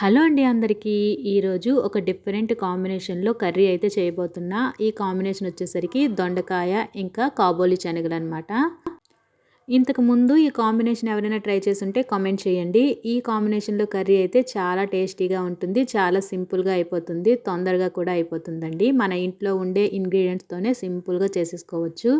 Hello అండి అందరికీ. ఈరోజు ఒక డిఫరెంట్ కాంబినేషన్లో కర్రీ అయితే చేయబోతున్నా. ఈ కాంబినేషన్ వచ్చేసరికి దొండకాయ ఇంకా కాబోలి శనగలు అనమాట ఇంతకు ముందు ఈ కాంబినేషన్ ఎవరైనా ట్రై చేస్తుంటే కామెంట్ చేయండి. ఈ కాంబినేషన్లో కర్రీ అయితే చాలా టేస్టీగా ఉంటుంది చాలా సింపుల్గా అయిపోతుంది తొందరగా కూడా అయిపోతుందండి. మన ఇంట్లో ఉండే ఇంగ్రీడియంట్స్తోనే సింపుల్గా చేసేసుకోవచ్చు.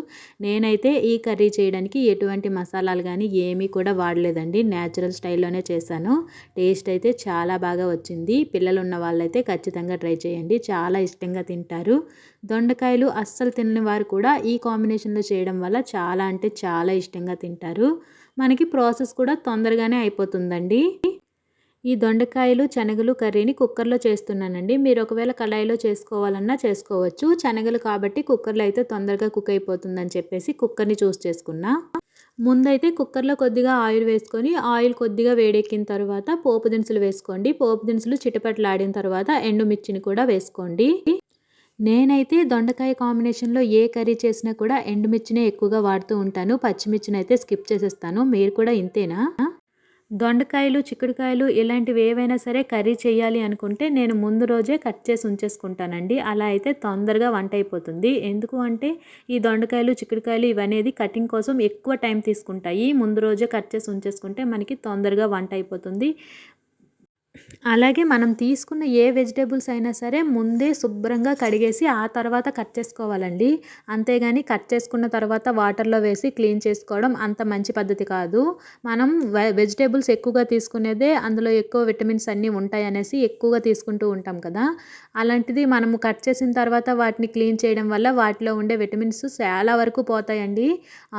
నేనైతే ఈ కర్రీ చేయడానికి ఎటువంటి మసాలాలు కానీ ఏమీ కూడా వాడలేదండి. న్యాచురల్ స్టైల్లోనే చేశాను. టేస్ట్ అయితే చాలా బాగా వచ్చింది. పిల్లలు ఉన్న వాళ్ళైతే ఖచ్చితంగా ట్రై చేయండి. చాలా ఇష్టంగా తింటారు. దొండకాయలు అస్సలు తినని వారు కూడా ఈ కాంబినేషన్లో చేయడం వల్ల చాలా అంటే చాలా ఇష్టంగా తింటారు. మనకి ప్రాసెస్ కూడా తొందరగానే అయిపోతుందండి. ఈ దొండకాయలు శనగలు కర్రీని కుక్కర్లో చేస్తున్నానండి. మీరు ఒకవేళ కళాయిలో చేసుకోవాలన్నా చేసుకోవచ్చు. శనగలు కాబట్టి కుక్కర్లో అయితే తొందరగా కుక్ అయిపోతుందని చెప్పేసి కుక్కర్ని చూస్ చేసుకున్నా. ముందైతే కుక్కర్లో కొద్దిగా ఆయిల్ వేసుకొని ఆయిల్ కొద్దిగా వేడెక్కిన తర్వాత పోపు దినుసులు వేసుకోండి. పోపు దినుసులు చిటపట్లాడిన తర్వాత ఎండుమిర్చిని కూడా వేసుకోండి. నేనైతే దొండకాయ కాంబినేషన్లో ఏ కర్రీ చేసినా కూడా ఎండుమిర్చినే ఎక్కువగా వాడుతూ ఉంటాను. పచ్చిమిర్చిని అయితే స్కిప్ చేసేస్తాను. మీరు కూడా ఇంతేనా? దొండకాయలు చిక్కుడుకాయలు ఇలాంటివి ఏవైనా సరే కర్రీ చేయాలి అనుకుంటే నేను ముందు రోజే కట్ చేసి ఉంచేసుకుంటానండి. అలా అయితే తొందరగా వంట అయిపోతుంది. ఎందుకు అంటే ఈ దొండకాయలు చిక్కుడుకాయలు ఇవనేది కటింగ్ కోసం ఎక్కువ టైం తీసుకుంటాయి. ముందు రోజే కట్ చేసి ఉంచేసుకుంటే మనకి తొందరగా వంట అయిపోతుంది. అలాగే మనం తీసుకున్న ఏ వెజిటేబుల్స్ అయినా సరే ముందే శుభ్రంగా కడిగేసి ఆ తర్వాత కట్ చేసుకోవాలండి. అంతేగాని కట్ చేసుకున్న తర్వాత వాటర్లో వేసి క్లీన్ చేసుకోవడం అంత మంచి పద్ధతి కాదు. మనం వెజిటేబుల్స్ ఎక్కువగా తీసుకునేదే అందులో ఎక్కువ విటమిన్స్ అన్నీ ఉంటాయి అనేసి ఎక్కువగా తీసుకుంటూ ఉంటాం కదా. అలాంటిది మనము కట్ చేసిన తర్వాత వాటిని క్లీన్ చేయడం వల్ల వాటిలో ఉండే విటమిన్స్ చాలా వరకు పోతాయండి.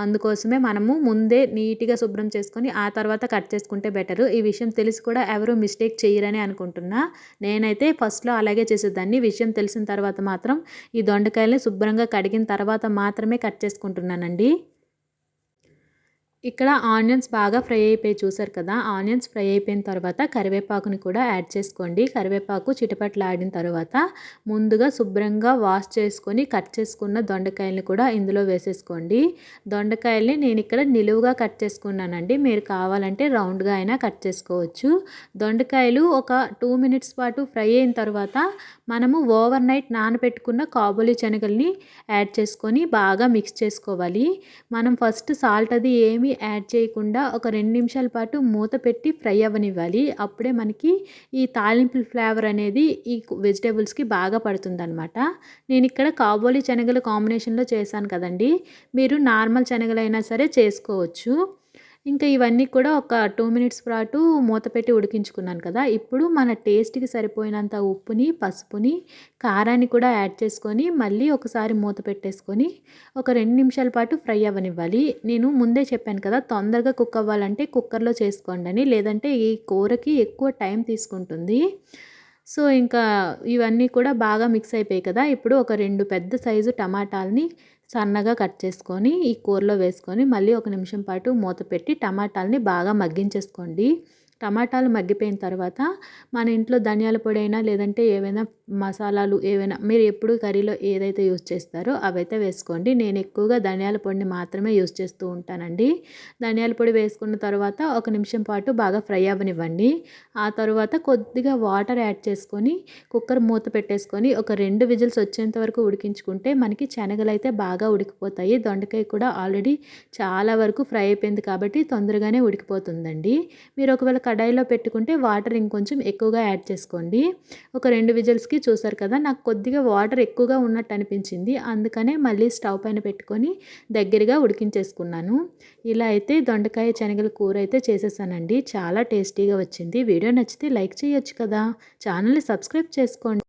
అందుకోసమే మనము ముందే నీట్గా శుభ్రం చేసుకొని ఆ తర్వాత కట్ చేసుకుంటే బెటరు. ఈ విషయం తెలిసి కూడా ఎవరు మిస్టేక్ చేయరని అనుకుంటున్నా. నేనైతే ఫస్ట్లో అలాగే చేసేదాన్ని. విషయం తెలిసిన తర్వాత మాత్రం ఈ దొండకాయల్ని శుభ్రంగా కడిగిన తర్వాత మాత్రమే కట్ చేసుకుంటున్నానండి. ఇక్కడ ఆనియన్స్ బాగా ఫ్రై అయిపోయి చూసారు కదా ఆనియన్స్ ఫ్రై అయిపోయిన తర్వాత కరివేపాకుని కూడా యాడ్ చేసుకోండి. కరివేపాకు చిటపట్లాడిన తర్వాత ముందుగా శుభ్రంగా వాష్ చేసుకొని కట్ చేసుకున్న దొండకాయలని కూడా ఇందులో వేసేసుకోండి. దొండకాయల్ని నేను ఇక్కడ నిలువుగా కట్ చేసుకున్నానండి. మీరు కావాలంటే రౌండ్గా అయినా కట్ చేసుకోవచ్చు. దొండకాయలు ఒక టూ మినిట్స్ పాటు ఫ్రై అయిన తర్వాత మనము ఓవర్ నైట్ నానబెట్టుకున్న కాబూలి శనగల్ని యాడ్ చేసుకొని బాగా మిక్స్ చేసుకోవాలి. మనం ఫస్ట్ సాల్ట్ అది ఏమి యాడ్ చేయకుండా ఒక రెండు నిమిషాల పాటు మూత పెట్టి ఫ్రై అవ్వనివ్వాలి. అప్పుడే మనకి ఈ తాలింపు ఫ్లేవర్ అనేది ఈ వెజిటేబుల్స్కి బాగా పడుతుందనమాట నేను ఇక్కడ కాబోలి శనగలు కాంబినేషన్లో చేశాను కదండి. మీరు నార్మల్ శనగలైనా సరే చేసుకోవచ్చు. ఇంకా ఇవన్నీ కూడా ఒక టూ మినిట్స్ పాటు మూత పెట్టి ఉడికించుకున్నాను కదా. ఇప్పుడు మన టేస్ట్కి సరిపోయినంత ఉప్పుని పసుపుని కారాన్ని కూడా యాడ్ చేసుకొని మళ్ళీ ఒకసారి మూత పెట్టేసుకొని ఒక రెండు నిమిషాల పాటు ఫ్రై అవ్వనివ్వాలి. నేను ముందే చెప్పాను కదా తొందరగా కుక్ అవ్వాలంటే కుక్కర్లో చేసుకోండి అని లేదంటే ఈ కూరకి ఎక్కువ టైం తీసుకుంటుంది. సో ఇంకా ఇవన్నీ కూడా బాగా మిక్స్ అయిపోయాయి కదా. ఇప్పుడు ఒక రెండు పెద్ద సైజు టమాటాలని సన్నగా కట్ చేసుకొని ఈ కూరలో వేసుకొని మళ్ళీ ఒక నిమిషం పాటు మూత పెట్టి టమాటాలని బాగా మగ్గించేసుకోండి. టమాటాలు మగ్గిపోయిన తర్వాత మన ఇంట్లో ధనియాల పొడి అయినా లేదంటే ఏవైనా మసాలాలు ఏవైనా మీరు ఎప్పుడు కర్రీలో ఏదైతే యూస్ చేస్తారో అవైతే వేసుకోండి. నేను ఎక్కువగా ధనియాల పొడిని మాత్రమే యూస్ చేస్తూ ఉంటానండి. ధనియాల పొడి వేసుకున్న తర్వాత ఒక నిమిషం పాటు బాగా ఫ్రై అవ్వనివ్వండి. ఆ తర్వాత కొద్దిగా వాటర్ యాడ్ చేసుకొని కుక్కర్ మూత పెట్టేసుకొని ఒక రెండు విజిల్స్ వచ్చేంత వరకు ఉడికించుకుంటే మనకి శనగలు అయితే బాగా ఉడికిపోతాయి. దొండకాయ కూడా ఆల్రెడీ చాలా వరకు ఫ్రై అయిపోయింది కాబట్టి తొందరగానే ఉడికిపోతుందండి. మీరు ఒకవేళ కడాయిలో పెట్టుకుంటే వాటర్ ఇంకొంచెం ఎక్కువగా యాడ్ చేసుకోండి. ఒక రెండు విజిల్స్కి చూసారు కదా నాకు కొద్దిగా వాటర్ ఎక్కువగా ఉన్నట్టు అనిపించింది. అందుకనే మళ్ళీ స్టవ్ పైన పెట్టుకొని దగ్గరగా ఉడికించేసుకున్నాను. ఇలా అయితే దొండకాయ శనగల కూర అయితే చేసేసానండి. చాలా టేస్టీగా వచ్చింది. వీడియో నచ్చితే లైక్ చేయొచ్చు కదా. ఛానల్ని సబ్స్క్రైబ్ చేసుకోండి.